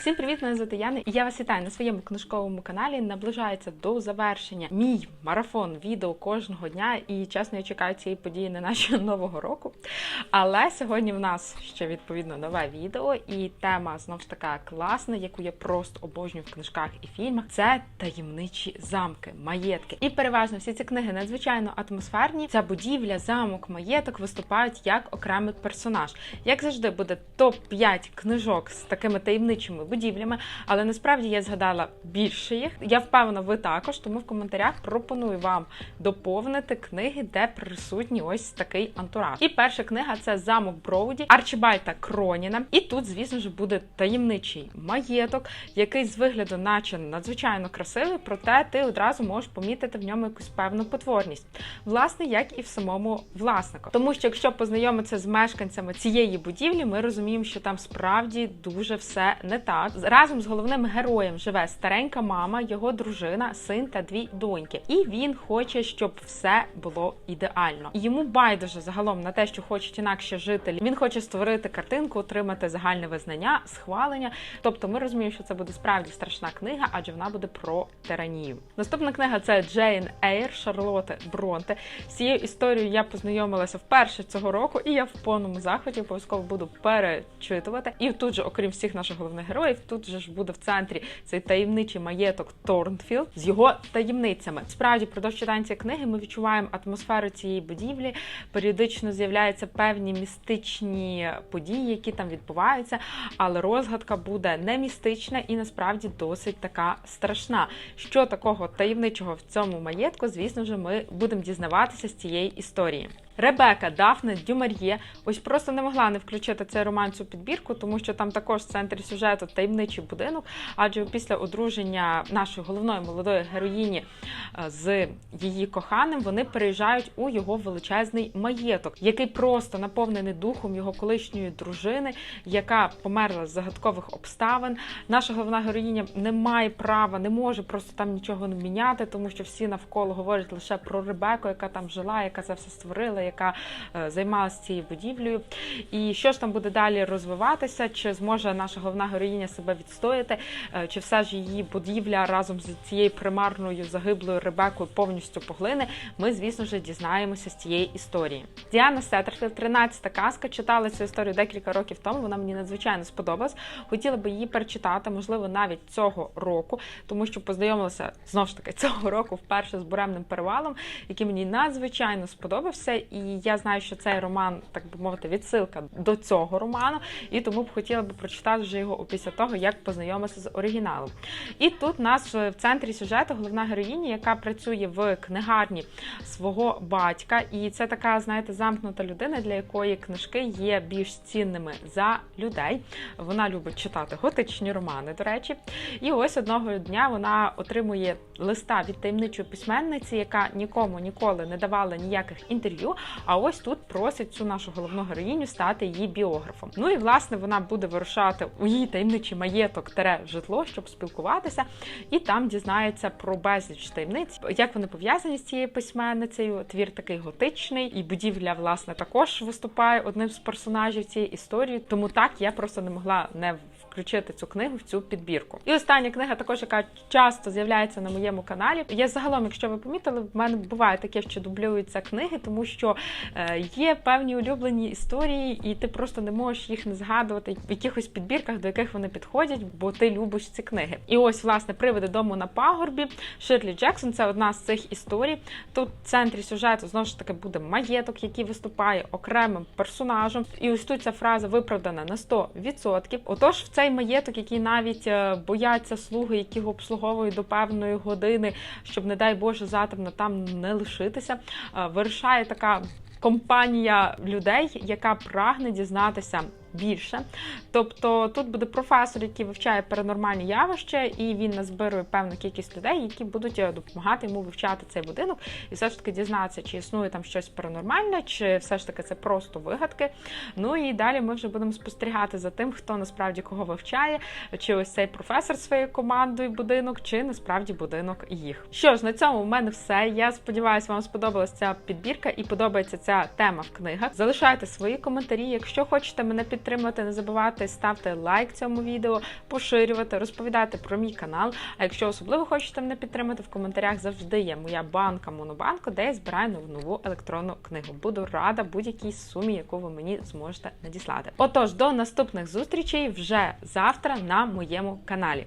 Всім привіт, мене звати Яна, і я вас вітаю на своєму книжковому каналі. Наближається до завершення мій марафон відео кожного дня. І чесно, я чекаю цієї події не наче нового року. Але сьогодні в нас ще відповідно нове відео, і тема знов ж така класна, яку я просто обожнюю в книжках і фільмах. Це таємничі замки, маєтки. І переважно всі ці книги надзвичайно атмосферні. Ця будівля, замок, маєток виступають як окремий персонаж. Як завжди, буде топ 5 книжок з такими таємничими будівлями, але насправді я згадала більше їх. Я впевнена, ви також, тому в коментарях пропоную вам доповнити книги, де присутній ось такий антураж. І перша книга це замок Броуді Арчибальта Кроніна. І тут, звісно ж, буде таємничий маєток, який з вигляду, наче надзвичайно красивий, проте ти одразу можеш помітити в ньому якусь певну потворність. Власне, як і в самому власнику. Тому що якщо познайомитися з мешканцями цієї будівлі, ми розуміємо, що там справді дуже все не так. Разом з головним героєм живе старенька мама, його дружина, син та дві доньки. І він хоче, щоб все було ідеально. Йому байдуже загалом на те, що хочуть інакше жителі. Він хоче створити картинку, отримати загальне визнання, схвалення. Тобто, ми розуміємо, що це буде справді страшна книга, адже вона буде про тиранію. Наступна книга це Джейн Ейр Шарлоти Бронте. З цією історією я познайомилася вперше цього року, і я в повному захваті обов'язково буду перечитувати. І тут же, окрім всіх наших головних героїв, тут же ж буде в центрі цей таємничий маєток Торнфілд з його таємницями. Справді, продовж читання книги ми відчуваємо атмосферу цієї будівлі. Періодично з'являються певні містичні події, які там відбуваються, але розгадка буде не містична і насправді досить така страшна. Що такого таємничого в цьому маєтку, звісно ж, ми будемо дізнаватися з цієї історії. Ребека Дафне Дюмар'є ось просто не могла не включити цей роман цю підбірку, тому що там також в центрі сюжету таємничий будинок. Адже після одруження нашої головної молодої героїні е, з її коханим вони переїжджають у його величезний маєток, який просто наповнений духом його колишньої дружини, яка померла з загадкових обставин. Наша головна героїня не має права, не може просто там нічого не міняти, тому що всі навколо говорять лише про Ребеку, яка там жила, яка це все створила, яка е, займалася цією будівлею. І що ж там буде далі розвиватися? Чи зможе наша головна героїня себе відстояти? Е, Чи все ж її будівля разом з цією примарною загиблою Ребекою повністю поглине? Ми, звісно ж, дізнаємося з цієї історії. Діана Сеттерфілд, 13 казка. Читала цю історію декілька років тому. Вона мені надзвичайно сподобалась. Хотіла би її перечитати, можливо, навіть цього року, тому що познайомилася знову ж таки цього року вперше з буремним перевалом, який мені надзвичайно сподобався. І я знаю, що цей роман, так би мовити, відсилка до цього роману, і тому б хотіла би прочитати вже його після того, як познайомитися з оригіналом. І тут у нас в центрі сюжету головна героїня, яка працює в книгарні свого батька, і це така, знаєте, замкнута людина, для якої книжки є більш цінними за людей. Вона любить читати готичні романи, до речі. І ось одного дня вона отримує листа від таємничої письменниці, яка нікому ніколи не давала ніяких інтерв'ю. А ось тут просить цю нашу головну героїню стати її біографом. Ну і власне вона буде вирушати у її таємничий маєток тере житло, щоб спілкуватися, і там дізнається про безліч таємниць, як вони пов'язані з цією письменницею. Твір такий готичний, і будівля, власне, також виступає одним з персонажів цієї історії. Тому так я просто не могла не включити цю книгу в цю підбірку. І остання книга, також яка часто з'являється на моєму каналі. Я загалом, якщо ви помітили, в мене буває таке, що дублюються книги, тому що е, є певні улюблені історії, і ти просто не можеш їх не згадувати в якихось підбірках, до яких вони підходять, бо ти любиш ці книги. І ось, власне, привиди дому на пагорбі. Ширлі Джексон це одна з цих історій. Тут в центрі сюжету знову ж таки буде маєток, який виступає окремим персонажем. І ось тут ця фраза виправдана на 100%. Отож, в цей маєток, який навіть е, бояться слуги, які його обслуговують до певної години, щоб, не дай Боже, затемно там не лишитися, е, вирішає така. Компанія людей, яка прагне дізнатися більше. Тобто тут буде професор, який вивчає паранормальні явища, і він назбирує певну кількість людей, які будуть е, допомагати йому вивчати цей будинок, і все ж таки дізнатися, чи існує там щось паранормальне, чи все ж таки це просто вигадки. Ну і далі ми вже будемо спостерігати за тим, хто насправді кого вивчає, чи ось цей професор своєю командою будинок, чи насправді будинок їх. Що ж, на цьому в мене все. Я сподіваюся, вам сподобалася ця підбірка і подобається ця тема в книгах. Залишайте свої коментарі. Якщо хочете мене підтримати, підтримувати, не забувайте ставити лайк цьому відео, поширювати, розповідати про мій канал. А якщо особливо хочете мене підтримати, в коментарях завжди є моя банка Монобанку, де я збираю нову нову електронну книгу. Буду рада будь-якій сумі, яку ви мені зможете надіслати. Отож, до наступних зустрічей вже завтра на моєму каналі.